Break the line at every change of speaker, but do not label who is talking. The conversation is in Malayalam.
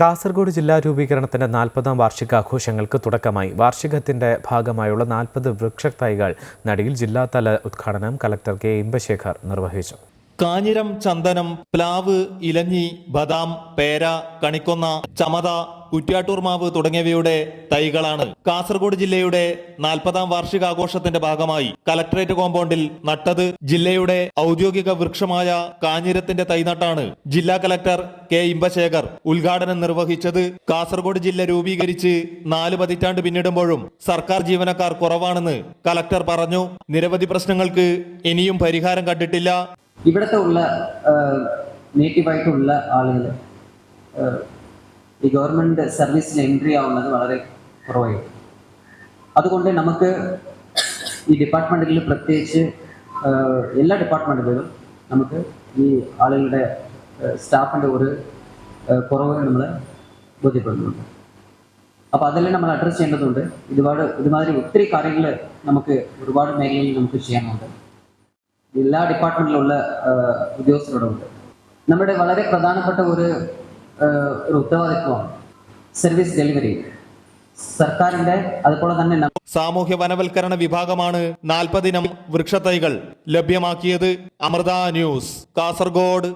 കാസർഗോഡ് ജില്ലാ രൂപീകരണത്തിന്റെ നാൽപ്പതാം വാർഷികാഘോഷങ്ങൾക്ക് തുടക്കമായി. വാർഷികത്തിന്റെ ഭാഗമായുള്ള നാൽപ്പത് വൃക്ഷത്തൈകൾ നടിയിൽ ജില്ലാതല ഉദ്ഘാടനം കലക്ടർ കെ ഇമ്പശേഖർ നിർവഹിച്ചു.
കാഞ്ഞിരം ചന്ദനം പ്ലാവ് ഇലഞ്ഞി ബദാം പേര കണിക്കൊന്ന ചമത കുറ്റ്യാട്ടൂർ മാവ് തുടങ്ങിയവയുടെ തൈകളാണ്. കാസർഗോഡ് ജില്ലയുടെ നാൽപ്പതാം വാർഷികാഘോഷത്തിന്റെ ഭാഗമായി കലക്ടറേറ്റ് കോമ്പൗണ്ടിൽ നട്ടത് ജില്ലയുടെ ഔദ്യോഗിക വൃക്ഷമായ കാഞ്ഞിരത്തിന്റെ തൈനട്ടാണ്. ജില്ലാ കലക്ടർ കെ. ഇമ്പശേഖർ ഉദ്ഘാടനം നിർവഹിച്ചത് കാസർഗോഡ് ജില്ല രൂപീകരിച്ച് നാല് പതിറ്റാണ്ട് പിന്നിടുമ്പോഴും സർക്കാർ ജീവനക്കാർ കുറവാണെന്ന് കലക്ടർ പറഞ്ഞു. നിരവധി പ്രശ്നങ്ങൾക്ക് ഇനിയും പരിഹാരം കണ്ടിട്ടില്ല.
ഇവിടുത്തെ ഉള്ള നേറ്റീവായിട്ടുള്ള ആളുകൾ ഈ ഗവൺമെന്റ് സർവീസിൽ എൻട്രി ആവുന്നത് വളരെ കുറവായിരുന്നു അതുകൊണ്ട് നമുക്ക് ഈ ഡിപ്പാർട്ട്മെന്റുകളിൽ പ്രത്യേകിച്ച് എല്ലാ ഡിപ്പാർട്ട്മെന്റുകളിലും നമുക്ക് ഈ ആളുകളുടെ സ്റ്റാഫിന്റെ ഒരു കുറവ് നമ്മൾ ബോധ്യപ്പെടുന്നുണ്ട്. അപ്പോൾ അതെല്ലാം നമ്മൾ അഡ്രസ്സ് ചെയ്യേണ്ടതുണ്ട്. ഇതുപാട് ഇതുമാതിരി ഒത്തിരി കാര്യങ്ങൾ നമുക്ക് ഒരുപാട് മേഖലയിൽ നമുക്ക് ചെയ്യാനുണ്ട്. എല്ലാ ഡിപ്പാർട്ട്മെന്റിലുള്ള ഉദ്യോഗസ്ഥരോടുണ്ട് നമ്മുടെ വളരെ പ്രധാനപ്പെട്ട ഒരു ഒരു ഉത്തരവാദിത്വമാണ് സർവീസ് ഡെലിവറി സർക്കാരിന്റെ അതുപോലെ തന്നെ
സാമൂഹ്യ വനവൽക്കരണ വിഭാഗമാണ് നാൽപ്പതിനം വൃക്ഷത്തൈകൾ ലഭ്യമാക്കിയത്. അമൃത ന്യൂസ് കാസർഗോഡ്.